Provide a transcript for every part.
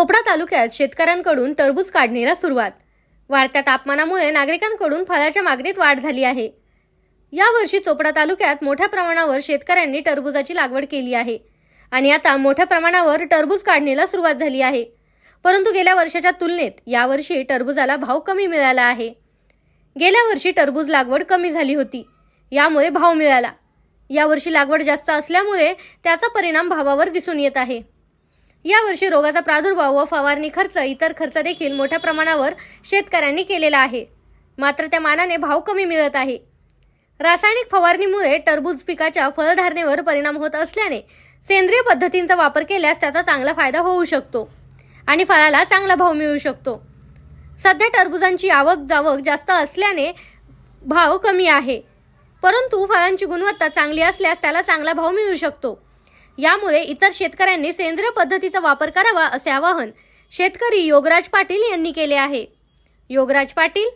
चोपडा तालुक्यात शेतकऱ्यांकडून टरबूज काढणीला सुरुवात. वाढत्या तापमानामुळे नागरिकांकडून फळाच्या मागणीत वाढ झाली आहे. यावर्षी चोपडा तालुक्यात मोठ्या प्रमाणावर शेतकऱ्यांनी टरबूजाची लागवड केली आहे. आणि आता मोठ्या प्रमाणावर टरबूज काढणीला सुरुवात झाली आहे. परंतु गेल्या वर्षाच्या तुलनेत यावर्षी टरबूजाला भाव कमी मिळाला आहे. गेल्या वर्षी टरबूज लागवड कमी झाली होती. यामुळे भाव मिळाला. यावर्षी लागवड जास्त असल्यामुळे त्याचा परिणाम भावावर दिसून येत आहे. यावर्षी रोगाचा प्रादुर्भाव व फवारणी खर्च इतर खर्च देखील मोठ्या प्रमाणावर शेतकऱ्यांनी केलेला आहे. मात्र त्या मानाने भाव कमी मिळत आहे. रासायनिक फवारणीमुळे टरबूज पिकाच्या फळधारणेवर परिणाम होत असल्याने सेंद्रिय पद्धतींचा वापर केल्यास त्याचा चांगला फायदा होऊ शकतो आणि फळाला चांगला भाव मिळू शकतो. सध्या टरबुजांची आवक जावक जास्त असल्याने भाव कमी आहे. परंतु फळांची गुणवत्ता चांगली असल्यास त्याला चांगला भाव मिळू शकतो. यामुळे इतर शेतकऱ्यांनी सेंद्रिय पद्धतीचा वापर करावा असे आवाहन शेतकरी योगराज पाटील यांनी केले आहे. योगराज पाटील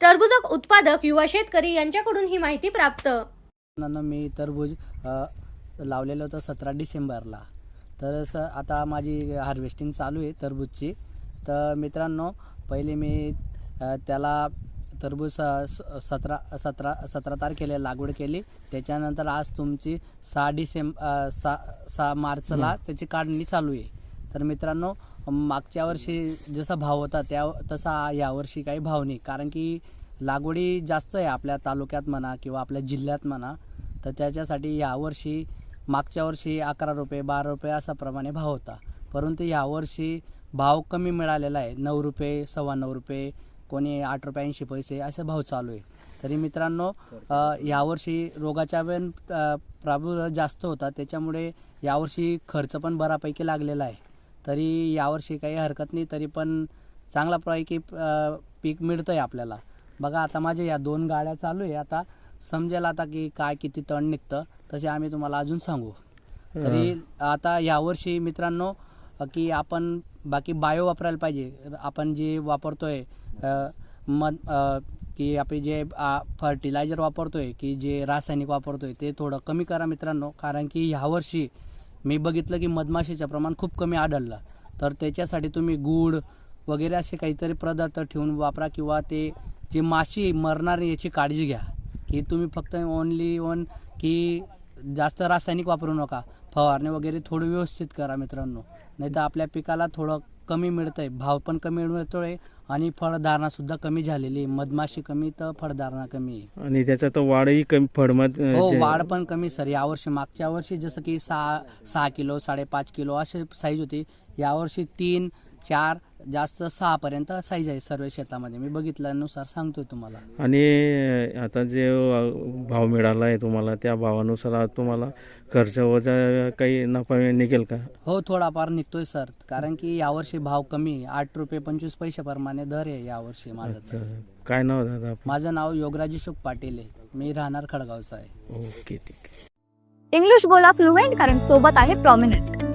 टरबूजक उत्पादक युवा शेतकरी यांच्याकडून ही माहिती प्राप्त. मी तरबूज लावलेलं होतं सतरा डिसेंबरला. तर स आता माझी हार्वेस्टिंग चालू आहे टरबूजची. तर मित्रांनो पहिले मी त्याला टरबूज सतरा सतरा सतरा तारखेला लागवड केली. त्याच्यानंतर आज तुमची सहा डिसेंब अ, सा सहा मार्चला त्याची काढणी चालू आहे. तर मित्रांनो मागच्या वर्षी जसा भाव होता त्या तसा यावर्षी काही भाव नाही. कारण की लागवडी जास्त आहे आपल्या तालुक्यात म्हणा किंवा आपल्या जिल्ह्यात म्हणा तर त्याच्यासाठी यावर्षी मागच्या वर्षी अकरा रुपये बारा रुपये असा प्रमाणे भाव होता. परंतु यावर्षी भाव कमी मिळालेला आहे. नऊ रुपये सव्वा नऊ रुपये कोणी आठ रुपये ऐंशी पैसे असे भाव चालू आहे. तरी मित्रांनो यावर्षी रोगाचा पण प्रादुर्भाव जास्त होता. त्याच्यामुळे यावर्षी खर्च पण बऱ्यापैकी लागलेला आहे. तरी यावर्षी काही हरकत नाही तरी पण चांगला पैकी मिळतं आहे आपल्याला. बघा आता माझ्या या दोन गाड्या चालू आहे. आता समजेल आता की काय किती तण निघतं. तसे आम्ही तुम्हाला अजून सांगू. तरी आता यावर्षी मित्रांनो की आपण बाकी बायो वापरायला पाहिजे. आपण जे वापरतोय अ, मध की आपले जे फर्टिलायझर वापरतोय की जे रासायनिक वापरतोय ते थोडं कमी करा मित्रांनो. कारण की ह्यावर्षी मी बघितलं की मधमाशीचं प्रमाण खूप कमी आढळलं. तर त्याच्यासाठी तुम्ही गूळ वगैरे असे काहीतरी पदार्थ ठेवून वापरा किंवा ते जे माशी मरणार याची काळजी घ्या. की तुम्ही फक्त ओनली ओन की जास्त रासायनिक वापरू नका. फवारणी वगैरे थोडं व्यवस्थित करा मित्रांनो. नाही तर आपल्या पिकाला थोडं कमी मिळतंय भाव पण कमी मिळतोय आणि फळधारणा कमी झालेली आहे. मधमाशी कमी तर फळधारणा कमी आहे. आणि त्याचा तर वाढही कमी फळमत हो वाढ पण कमी सर. यावर्षी मागच्या वर्षी जसं की सहा सहा किलो साडेपाच किलो असे साईज होती. यावर्षी तीन चार जास्त सहा पर्यंत साईज आहे सर्व शेतामध्ये. मी बघितल्यानुसार सांगतोय तुम्हाला. आणि आता जे भाव मिळाला आहे तुम्हाला त्या भावानुसार आज तुम्हाला खर्च वजा काही नफा निघेल का? हो थोडाफार निघतोय सर. कारण की यावर्षी भाव कमी आहे. आठ रुपये पंचवीस पैशाप्रमाणे दर आहे यावर्षी माझं काय नाव दादा आपलं? माझं नाव योगराज अशोक पाटील आहे. मी राहणार खडगावचा आहे. ओके ठीक आहे. इंग्लिश बोला फ्लुएंट कारण सोबत आहे प्रॉमिनंट